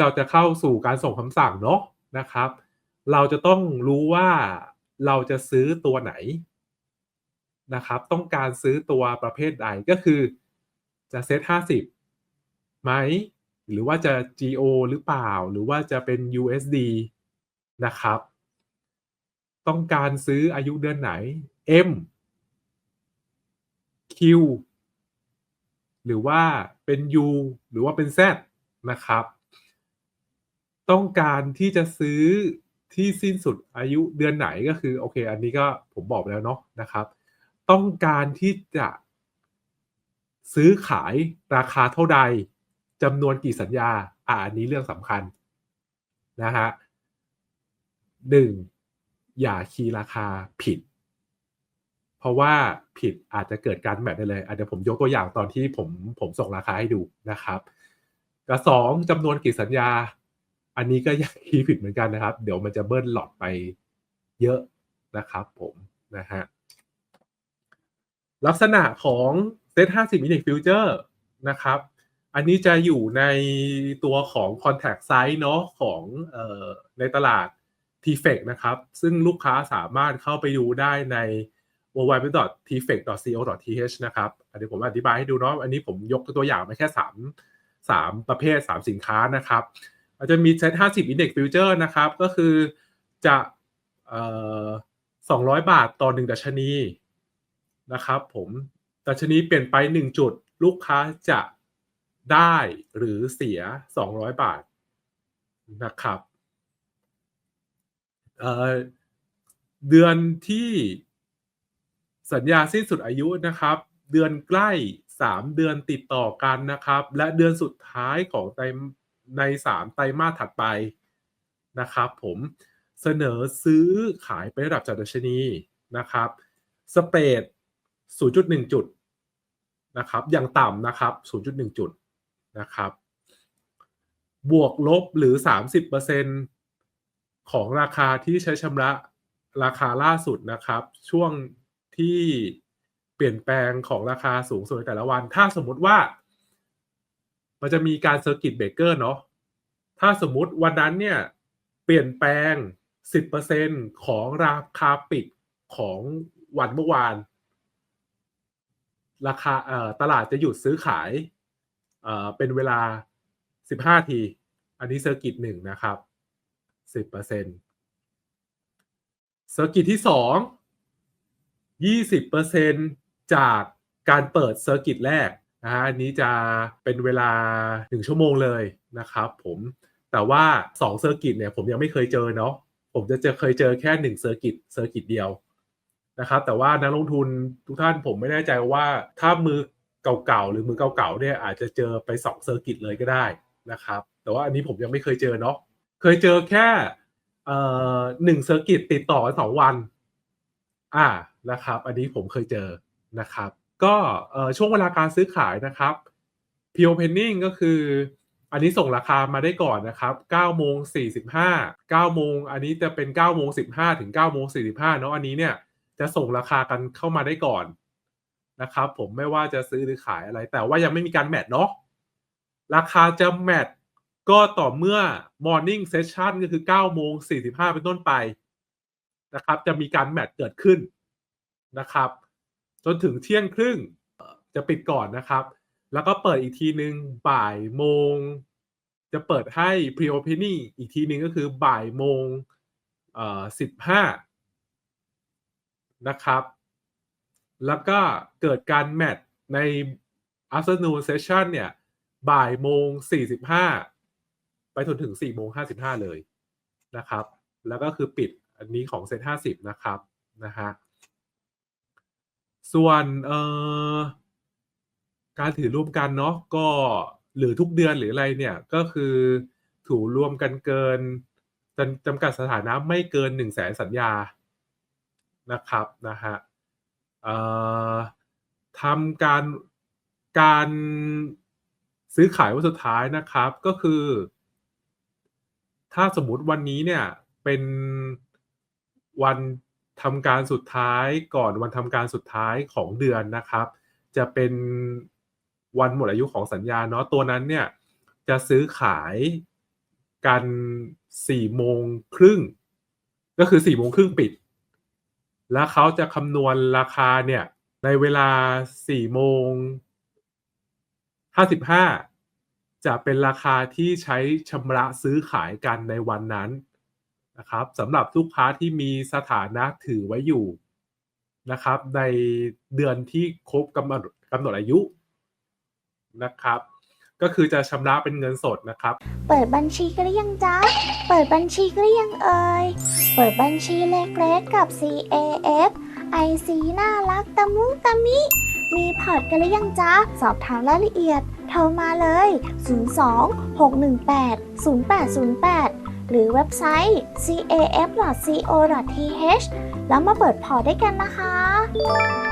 เราจะเข้าสู่การส่งคำสั่งเนาะนะครับ เราจะต้องรู้ว่าเราจะซื้อตัวไหนนะครับ ต้องการซื้อตัวประเภทใดก็คือจะเซต50ไหม หรือว่าจะ GO หรือเปล่า หรือว่าจะเป็น USD นะครับ ต้องการซื้ออายุเดือนไหน M Q หรือว่าเป็น U หรือว่าเป็น Z นะครับ ต้องการที่จะซื้อที่สิ้นสุดอายุเดือนไหนก็คือโอเค อันนี้ก็ผมบอกไปแล้วเนาะนะครับ ต้องการที่จะซื้อขายราคาเท่าใดจำนวนกี่สัญญาอ่าอันนี้เรื่องสำคัญนะฮะหนึ่งอย่าคีย์ราคาผิด เพราะว่าผิดอาจจะเกิดการแมทได้เลยอาจจะผมยกตัวอย่างตอนที่ผมผมส่งราคาให้ดูนะครับกับสองจำนวนกี่สัญญา อันนี้ก็ย่าคีย์ผิดเหมือนกันนะครับ เดี๋ยวมันจะเบิ้ลหลอดไปเยอะนะครับผมนะฮะลักษณะของเซต50 Index Future นะครับ อันนี้จะอยู่ในตัวของ Contact Size เนาะของออในตลาด t f e c นะครับ ซึ่งลูกค้าสามารถเข้าไปดูได้ใน www.tfec.co.th นะครับอันนี้ผมอธิบายให้ดูเนาะอันนี้ผมยกตัวอย่างมาแค่ 3 3 ประเภท 3 สินค้านะครับ อาจจะมีเซ็ต50 Index Future นะครับ ก็คือจะเอ่อ200บาทต่อ1ดัชนีนะครับผมดัชนีเปลี่ยนไป1จุด ลูกค้าจะได้หรือเสีย200บาทนะครับเเดือนที่สัญญาสิ้นสุดอายุนะครับ เดือนใกล้ 3 เดือนติดต่อกันนะครับ และเดือนสุดท้ายของไต ใน 3 ไตรมาสถัดไปนะครับผมเสนอซื้อขายไประดับจัดดัชนีนะครับสเปรด0.1 จุดนะครับอย่างต่ำนะครับ 0.1 จุดนะครับบวกลบหรือ 30%ของราคาที่ใช้ชำระราคาล่าสุดนะครับ ช่วงที่เปลี่ยนแปลงของราคาสูงสุดในแต่ละวัน ถ้าสมมติว่า มันจะมีการเซอร์กิตเบรกเกอร์เนาะถ้าสมมุติวันนั้นเนี่ยเปลี่ยนแปลง 10%ของราคาปิดของวันเมื่อวาน ราคาเอ่อตลาดจะหยุดซื้อขายเอ่อเป็นเวลา 15 ที อันนี้เซอร์กิตหนึ่งนะครับ 10%เซอร์กิตที่2 20%จากการเปิดเซอร์กิตแรก นะฮะอันนี้จะเป็นเวลา 1 ชั่วโมงเลยนะครับผมแต่ว่า2เซอร์กิตเนี่ยผมยังไม่เคยเจอเนาะผมจะเจอเคยเจอแค่1เซอร์กิตเซอร์กิตเดียวนะครับแต่ว่านักลงทุนทุกท่านผมไม่แน่ใจว่าถ้ามือเก่าๆหรือมือเก่าๆเนี่ยอาจจะเจอไป2เซอร์กิตเลยก็ได้นะครับแต่ว่าอันนี้ผมยังไม่เคยเจอเนาะเคยเจอแค่หนึ่งเซอร์กิตติดต่อสองวัน อ่านะครับ อันนี้ผมเคยเจอนะครับ ก็ช่วงเวลาการซื้อขายนะครับ p o Pending ก็คือ อันนี้ส่งราคามาได้ก่อนนะครับ9โมง45 9โมงอันนี้จะเป็น9โมง15 ถึง9โมง45เนาะอันนี้เนี่ยจะส่งราคากันเข้ามาได้ก่อนนะครับผมไม่ว่าจะซื้อหรือขายอะไร แต่ว่ายังไม่มีการแมทเนาะราคาจะแมทก็ต่อเมื่อ Morning Session ก็คือ9โมง45 เป็นต้นไปนะครับ จะมีการแมทเกิดขึ้นนะครับ จนถึงเที่ยงครึ่งจะปิดก่อนนะครับ แล้วก็เปิดอีกทีหนึ่งบ่ายโมง จะเปิดให้ Pre-opening อีกทีหนึ่งก็คือบ่ายโมงเอ่อ15นะครับ แล้วก็เกิดการแมทใน afternoon session เนี่ยบ่ายโมง45ไปจนถึง4โมง55เลยนะครับ แล้วก็คือปิดอันนี้ของเซต50นะครับนะฮะ ส่วนเอ่อการถือร่วมกันเนาะก็หรือทุกเดือนหรืออะไรเนี่ยก็คือถือรวมกันเกินจำกัดสถานะไม่เกิน1 0 0 0 0แสนสัญญานะครับนะฮะทำการการซื้อขายวันสุดท้ายนะครับก็คือ ถ้าสมมติวันนี้เนี่ยเป็นวัน ทำการสุดท้ายก่อนวันทำการสุดท้ายของเดือนนะครับ จะเป็นวันหมดอายุของสัญญาเนาะตัวนั้นเนี่ยจะซื้อขายกันสี่โมงครึ่งก็คือสี่โมงครึ่งปิด แล้วเขาจะคำนวณราคาเนี่ยในเวลาสี่โมงห้าสิบห้าจะเป็นราคาที่ใช้ชำระซื้อขายกันในวันนั้น นะครับสำหรับลูกค้าที่มีสถานะถือไว้อยู่นะครับ ในเดือนที่ครบกำหนดกำหนดอายุนะครับ ก็คือจะชำระเป็นเงินสดนะครับ เปิดบัญชีกันหรือยังจ๊ะ เปิดบัญชีกันหรือยังเอ่ย เปิดบัญชีเล็กๆกับ CAF IC น่ารักตะมุตะมิ มีพอร์ตกันหรือยังจ๊ะ สอบถามรายละเอียด โทรมาเลย 02 618 0808 หรือเว็บไซต์ caf.co.th แล้วมาเปิดพอร์ตด้กันนะคะ